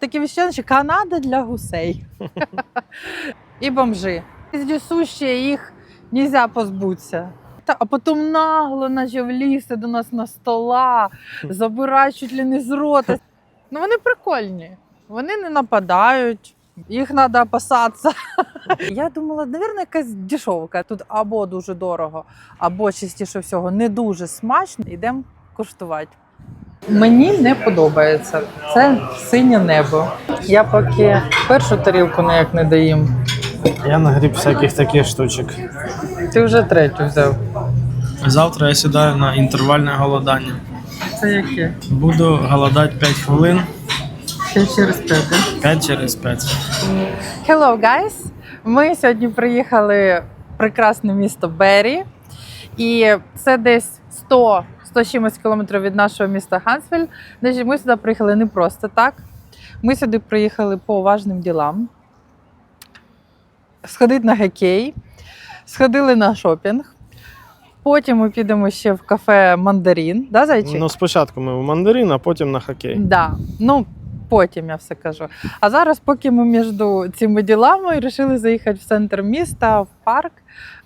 таке відчуття, Канада для гусей. І бомжи. Вездесущі, їх нельзя позбутися. Та, а потім нагло почав лізти до нас на стола, забирати чуть ли не з рота. Ну вони прикольні. Вони не нападають, їх треба опасатися. Я думала, мабуть, якась дешевка. Тут або дуже дорого, або частіше всього не дуже смачно. Йдемо куштувати. Мені не подобається. Це синє небо. Я поки першу тарілку ніяк не доїм. Я нагріб всяких таких штучок. Ти вже третю взяв. Завтра я сідаю на інтервальне голодання. Це яке? Буду голодати 5 хвилин, Ще через п'яте. 5 через 5. Hello, guys! Ми сьогодні приїхали в прекрасне місто Беррі. І це десь 100 100 чимось кілометрів від нашого міста Гансвель. Значить, ми сюди приїхали не просто так. Ми сюди приїхали по важним ділам. Сходити на хокей, сходили на шопінг. Потім ми підемо ще в кафе Мандарін. Да, зайчик? Ну, спочатку ми в мандарин, а потім на хокей. Да. Ну, потім я все кажу. А зараз, поки ми між цими ділами вирішили заїхати в центр міста, в парк,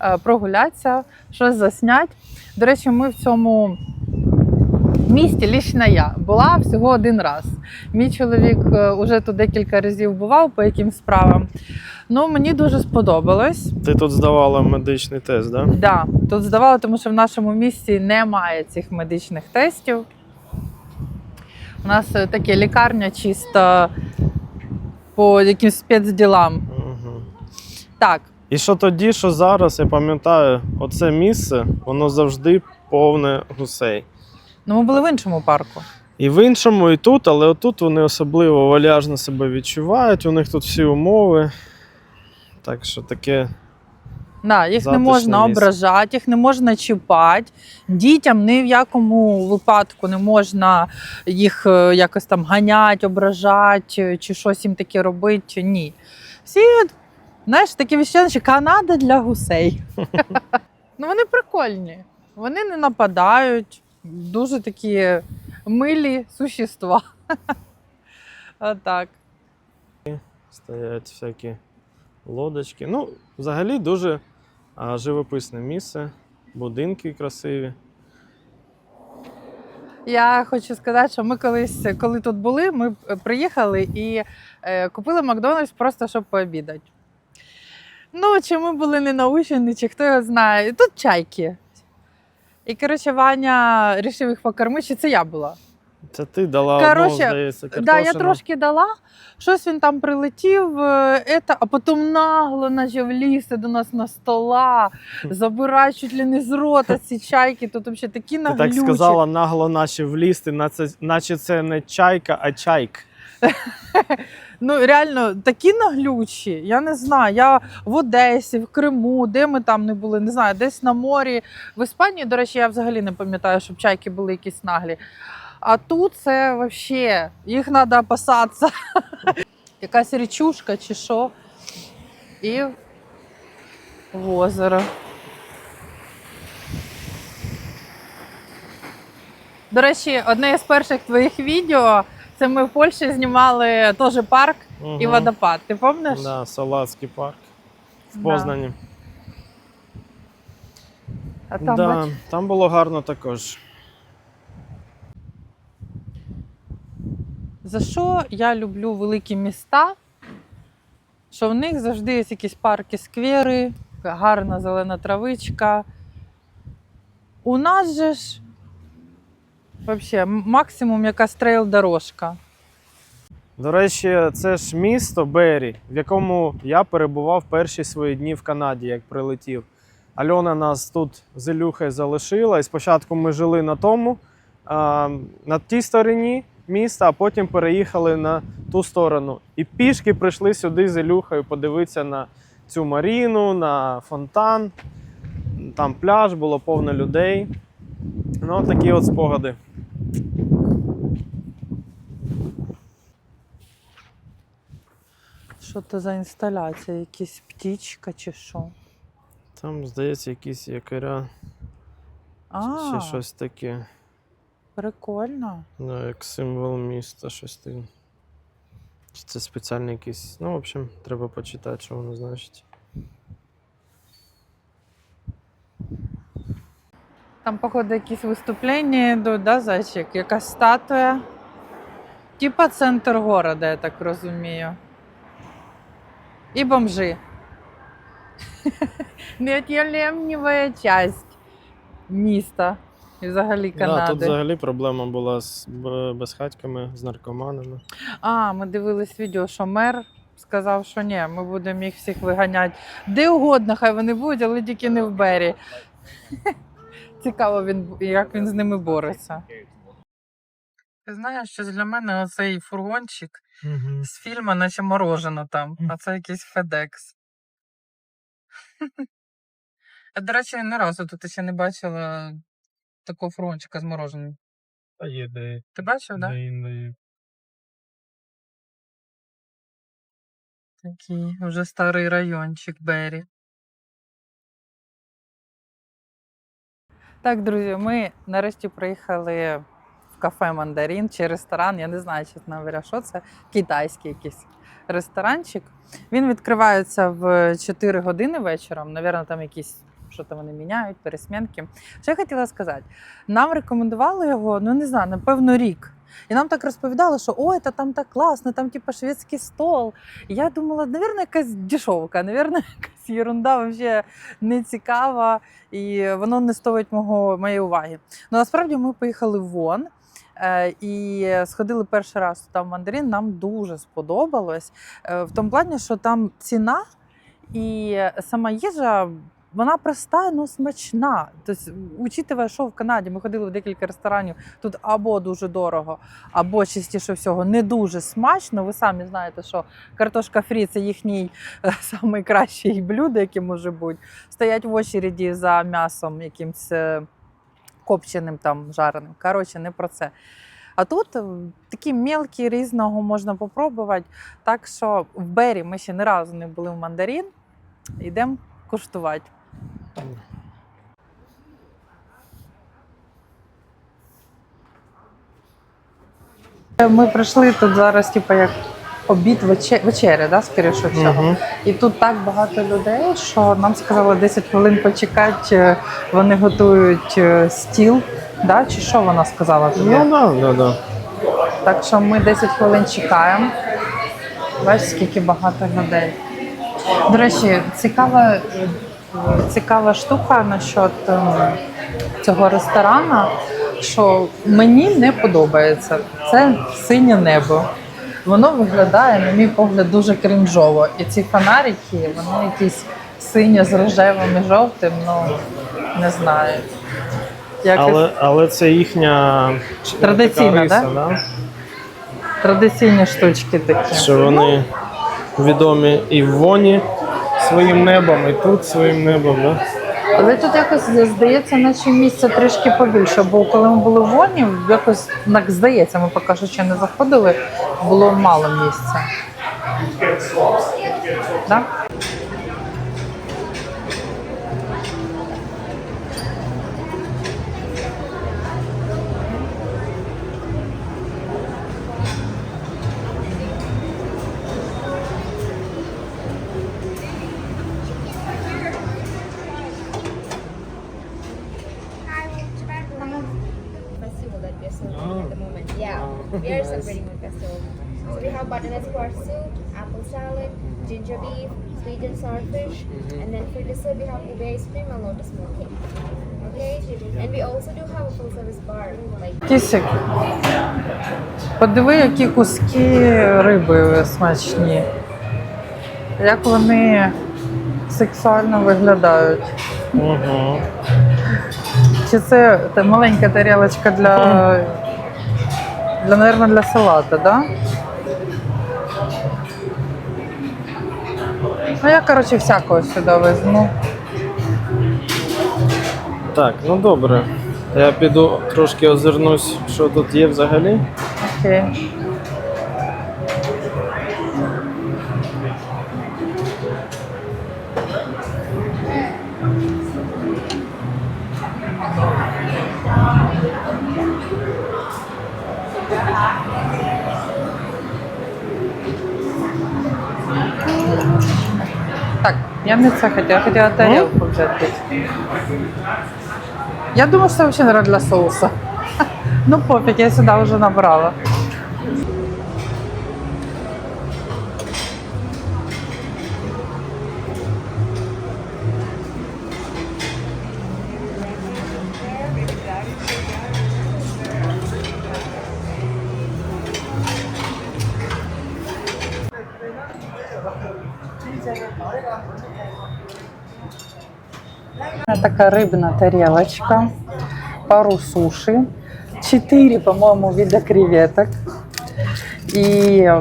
е, прогулятися, щось засняти. До речі, ми в цьому місті лічно я була всього один раз. Мій чоловік вже тут декілька разів бував по якимсь справам. Ну, мені дуже сподобалось. Ти тут здавала медичний тест, так? Да? Да, тут здавали, тому що в нашому місті немає цих медичних тестів. У нас е, таке лікарня чисто по якимсь спецділам. Угу. Так, І що тоді, що зараз, я пам'ятаю, оце місце, воно завжди повне гусей. ну ми були в іншому парку. І в іншому, і тут, але отут вони особливо валяжно себе відчувають, у них тут всі умови. Так що таке. Да, їх не можна місце. ображати, їх не можна чіпати. Дітям ні в якому випадку не можна їх е, якось там ганяти, ображати чи щось їм таке робити. Ні. Всі, знаєш, таке відчуття, Канада для гусей. ну вони прикольні. Вони не нападають, дуже такі милі существа. Отак. Стоять всякі лодочки. Ну, взагалі дуже а, живописне місце, будинки красиві. Я хочу сказати, що ми колись, коли тут були, ми е, приїхали і е, купили Макдональдс просто щоб пообідати. Ну, чи ми були не научені, чи хто його знає. І Тут чайки. І коротше, Ваня рішив їх покормити, чи це я була. Це ти дала Короче, одного, здається, да, я картошину. трошки дала, щось він там прилетів, е, ета, а потім нагло почав лізти до нас на стола, забирати чуть ли не з рота ці чайки. Тут взагалі такі Ти наглючі. так сказала нагло наче влізти, наче, наче це не чайка, а чайк. Ну реально такі наглючі. Я не знаю. Я в Одесі, в Криму, де ми там не були, не знаю, десь на морі. В Іспанії, до речі, я взагалі не пам'ятаю, щоб чайки були якісь наглі. А тут це взагалі, їх треба опасатися. Якась річушка чи що. І в озеро. До речі, одне з перших твоїх відео це ми в Польщі знімали теж парк і водопад. Ти пам'ятаєш? Да, Салацький парк в Да. Познані. А там да, бач, там було гарно також. за що я люблю великі міста? Що в них завжди є якісь парки, сквери, гарна зелена травичка. У нас же ж взагалі максимум якась трейл-дорожка. До речі, це ж місто Беррі, в якому я перебував перші свої дні в Канаді, як прилетів. Альона нас тут з Ілюхою залишила, і спочатку ми жили на тому, на тій стороні міста, а потім переїхали на ту сторону. І пішки прийшли сюди з Ілюхою подивитися на цю маріну, на фонтан. Там пляж, було повно людей. Ну, такі от спогади. Що це за інсталяція? Якась птічка чи що? Там, здається, якісь якоря. А, Ще щось таке. прикольно. Ну, як символ міста, щось таке. Чи це спеціальний якийсь. Ну, в общем, треба почитати, що воно значить. Там, походу, якісь виступлення йдуть, да, зайчик? Якась статуя. Типа центр города, я так розумію. І бомжи. Неот'ємлемніва часть міста і взагалі Да, тут взагалі проблема була з безхатьками, з наркоманами. А, ми дивились відео, що мер сказав, що ні, ми будемо їх всіх виганяти де угодно, хай вони будуть, але тільки не в Бері. Цікаво, він, як він з ними бореться. Ти знаєш, що для мене оцей фургончик Угу. з фільму, наче морожено там, а це якийсь FedEx. Я, до речі, ні разу тут ще не бачила такого фургончика з мороженим. А є де, Ти бачив, так? Да? Такий вже старий райончик Бері. Так, друзі, ми нарешті приїхали в кафе Мандарін чи ресторан. Я не знаю, чесно говоря, що це. Китайський якийсь ресторанчик. Він відкривається в 4 години вечором. Навірно, там якісь що там вони міняють, пересмінки. Що я хотіла сказати? Нам рекомендували його, ну не знаю, напевно, рік. І нам так розповідали, що ой, та там так класно, там типу шведський стол. І я думала, навірно, якась дешевка, навірно, якась ерунда вообще не цікава, і воно не стоїть мого, моєї уваги. Ну насправді ми поїхали вон. е, І сходили перший раз там в мандарин, нам дуже сподобалось. Е, В тому плані, що там ціна і сама їжа. Вона проста, але смачна. Тобто, учитывая, що в Канаді ми ходили в декілька ресторанів, тут або дуже дорого, або частіше всього не дуже смачно. Ви самі знаєте, що картошка фрі це їхній е, найкращий блюдо, яке може бути. Стоять в очереді за м'ясом якимсь е, копченим там жареним. Коротше, не про це. А тут е, такі мелкі різного можна попробувати. Так що в Бері ми ще ні разу не були в мандарин. Йдемо куштувати. Ми прийшли тут зараз, типу, як обід вече- вечеря, да, скоріше всього. Угу. І тут так багато людей, що нам сказали 10 хвилин почекати, е, вони готують е, стіл. Да? Чи що вона сказала тобі? Ну да, да, да. Так що ми 10 хвилин чекаємо. Бачиш, скільки багато людей. До речі, цікава, цікава штука насчет ем, цього ресторану, що мені не подобається. Це синє небо. Воно виглядає, на мій погляд, дуже крінжово. І ці фонарики, вони якісь сині з рожевим і жовтим, ну не знаю. Якось Але, але це їхня Традиційна, така риса, да? традиційні штучки такі. що вони відомі і в воні своїм небом, і тут своїм небом. Да? Але тут якось здається, наче місце трішки побільше, бо коли ми були в Воні, якось так здається, ми поки що ще не заходили, було мало місця. Да? So we have butternut squash soup, apple salad, ginger beef, sweet and sour fish, and then for dessert we have ube ice cream and lotus milk cake. Okay, and we also do have a full service bar like Кісик, подиви, які куски риби смачні. Як вони сексуально виглядають. Угу. Чи це маленька тарілочка для, для, наверное, для салата, да? Ну, я, коротше, всякого сюди візьму. Так, ну добре. Я піду трошки озирнусь, що тут є взагалі. Окей. Так, я хотела тарелку взять. я думаю, что це взагалі не для соуса. Ну пофиг, я сюда уже набрала. Така рибна тарелочка, пару суші, чотири, по-моєму, вида креветок. І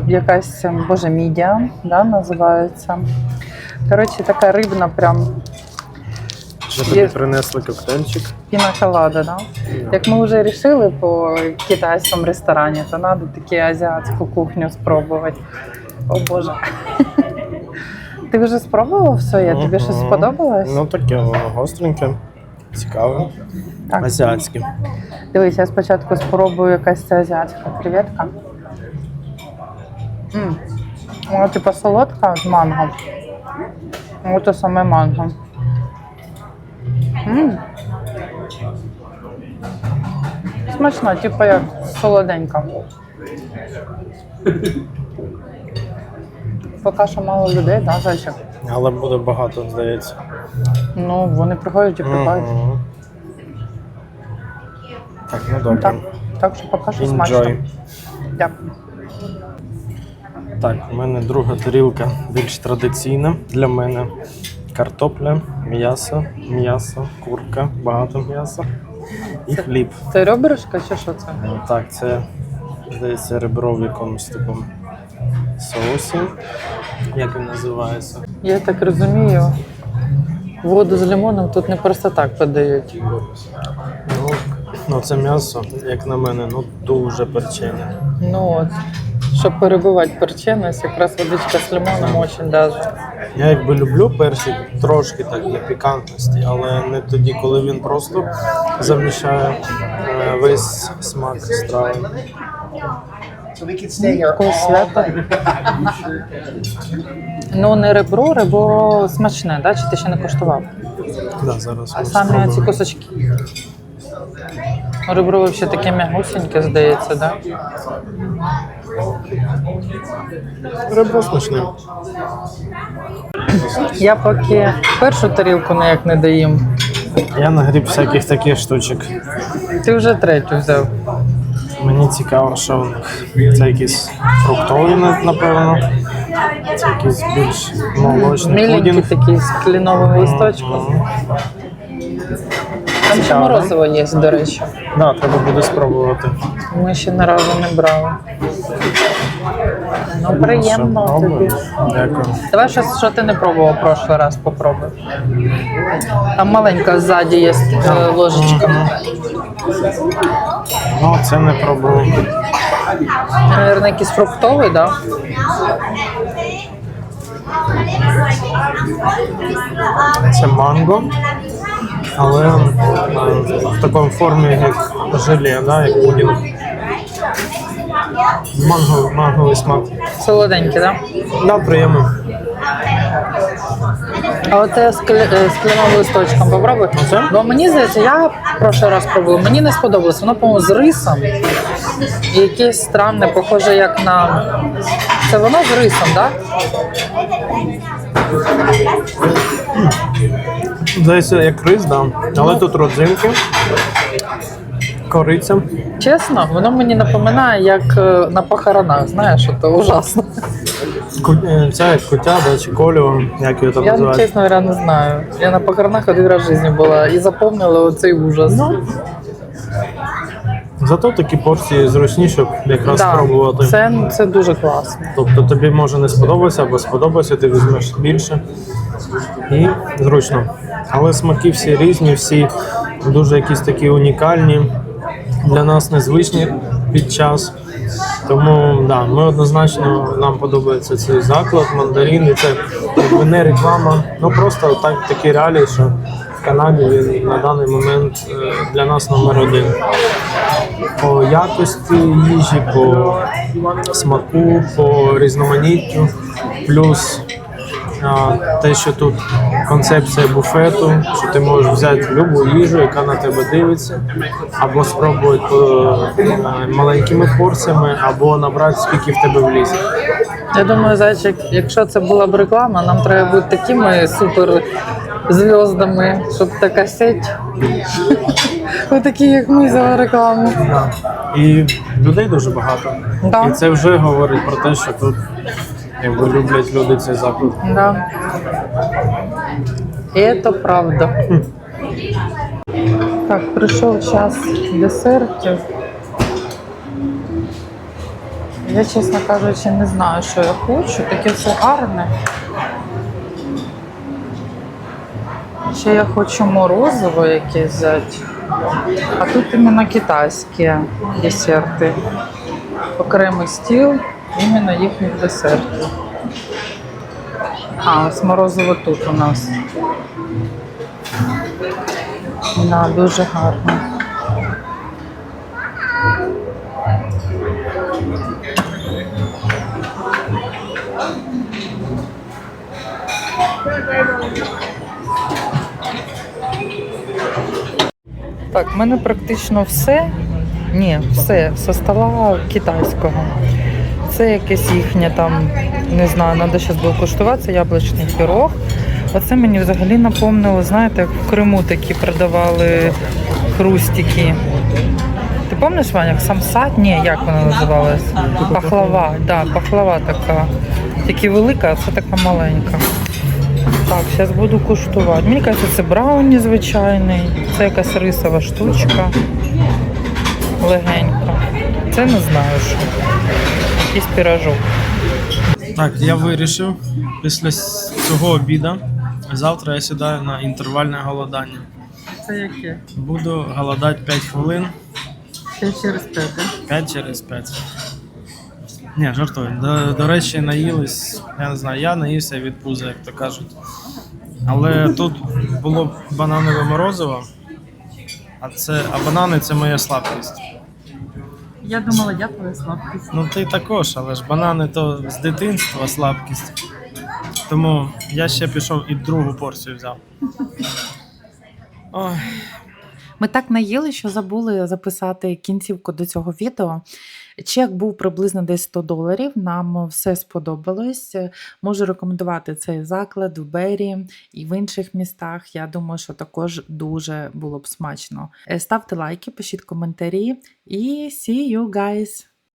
якась, боже, мідія, да, називається. Коротше, така рибна прям Що тобі принесли коктейльчик? пінаколада, да? Як ми вже вирішили по китайському ресторані, то треба таку азіатську кухню спробувати. О Боже. Ти вже спробував все? Я тобі щось сподобалось? Ну таке воно гостреньке, цікаве. Так. Азіатське. Дивись, я спочатку спробую якась ця азіатська креветка. М. Вона типу солодка з манго. Ось то саме манго. М. Смачно, типу як солоденька. Поки що мало людей, да, зайчик? Але буде багато, здається. Ну, вони приходять і припають. Мгм. Так, ну добре. Так, так що поки що смачно. Дякую. Так, у мене друга тарілка більш традиційна для мене. Картопля, м'ясо, м'ясо, курка, багато м'яса і хліб. Це ребрышко чи що це? Ну, Так, це здається ребро в якомусь такому соусі. Як він називається? Я так розумію, воду з лимоном тут не просто так подають. Ну, ну це м'ясо, як на мене, ну дуже перчене. Ну от, щоб перебивати перченість, якраз водичка з лимоном дуже даже. Я якби люблю персик трошки так для пікантності, але не тоді, коли він просто заміщає е, весь смак страви. Такого свята. Ну, не ребро, ребро смачне, да? чи ти ще не коштував? Да, зараз А спробуємо. ці кусочки. Ребро взагалі таке м'ягусеньке, здається, да? Ребро смачне. Я поки першу тарілку ніяк не доїм. Я нагріб всяких таких штучок. Ти вже третю взяв. Мені цікаво, що в них. Це якісь фруктові, напевно. Це якийсь більш молочний Міленькі пудінг. такий з кленовим листочком. Мгм. Там ще Цікаво, морозиво є, до речі. Да, треба буде спробувати. Ми ще наразі не брали. Ну, приємно тобі. Дякую. Давай щось, що ти не пробував прошлий раз, попробуй. Там маленька ззаді є е, ложечка. Ну, це не пробую. Наверное, якийсь фруктовий, так? Да? Це манго, але в такому формі, як желе, да, як пудінг. Манго, манговий смак. Солоденький, так? Да? Да, приємно. А от з, кле- е, кленовим листочком попробуй. Оце? Бо мені здається, я прошлий раз пробувала, мені не сподобалось. Воно, по-моєму, з рисом. І якесь странне, похоже, як на. Це воно з рисом, так? Да? Здається, як рис, да. але тут родзинки, кориця. Чесно, воно мені напоминає, як е, на похоронах, знаєш, то ужасно. Е, Ця кутя, да, чи коліо, як її там Я, чесно говоря, не знаю. Я на похоронах один раз в житті була і запомнила оцей ужас. Зато такі порції зручні, щоб якраз Да, спробувати. це, це дуже класно. Тобто тобі може не сподобатися або сподобається, ти візьмеш більше і зручно. Але смаки всі різні, всі дуже якісь такі унікальні, для нас незвичні під час. Тому да, ми однозначно нам подобається цей заклад, мандарин, і це якби не реклама. Ну просто так такі реалії, що в Канаді він на даний момент е, для нас номер один. По якості їжі, по смаку, по різноманіттю, плюс те, що тут концепція буфету, що ти можеш взяти любу їжу, яка на тебе дивиться, або спробувати е, маленькими порціями, або набрати скільки в тебе влізе. Я думаю, зайчик, якщо це була б реклама, нам треба бути такими супер зв'яздами, щоб така сеть. Отакі, як ми взяли рекламу. І людей дуже багато. І це вже говорить про те, що тут якби люблять люди цей заклад. Да. І це правда. Так, прийшов час десертів. Я, чесно кажучи, не знаю, що я хочу. Таке все гарне. Ще я хочу морозиво якесь взяти. А тут іменно китайські десерти. Окремий стіл іменно їхніх десертів. А, ось тут у нас. Да, дуже гарно. Так, в мене практично все. Ні, все со стола китайського. Це якесь їхнє там, не знаю, треба зараз було куштувати, це яблучний пірог. Оце мені взагалі напомнило, знаєте, як в Криму такі продавали хрустики. Ти пам'ятаєш, Ваня, самсад? Ні, як вона називалась? Пахлава, да, пахлава така. Тільки велика, а це така маленька. Так, зараз буду куштувати. Мені кажеться, це брауні звичайний, це якась рисова штучка. Легенька. Це не знаю що. Якийсь пірожок. Так, я вирішив після цього обіду. Завтра я сідаю на інтервальне голодання. Це яке? Буду голодати 5 хвилин, Ще через п'яте. 5 через 5. Ні, жартую. До, до речі, наїлись, я не знаю, я наївся від пуза, як то кажуть. Але тут було бананове морозиво, а, це, а банани це моя слабкість. Я думала, я твоя слабкість. Ну ти також, але ж банани то з дитинства слабкість. Тому я ще пішов і другу порцію взяв. Ой. Ми так наїли, що забули записати кінцівку до цього відео. Чек був приблизно десь 100 доларів. Нам все сподобалось. Можу рекомендувати цей заклад в Бері і в інших містах. Я думаю, що також дуже було б смачно. Е, Ставте лайки, пишіть коментарі і see you guys!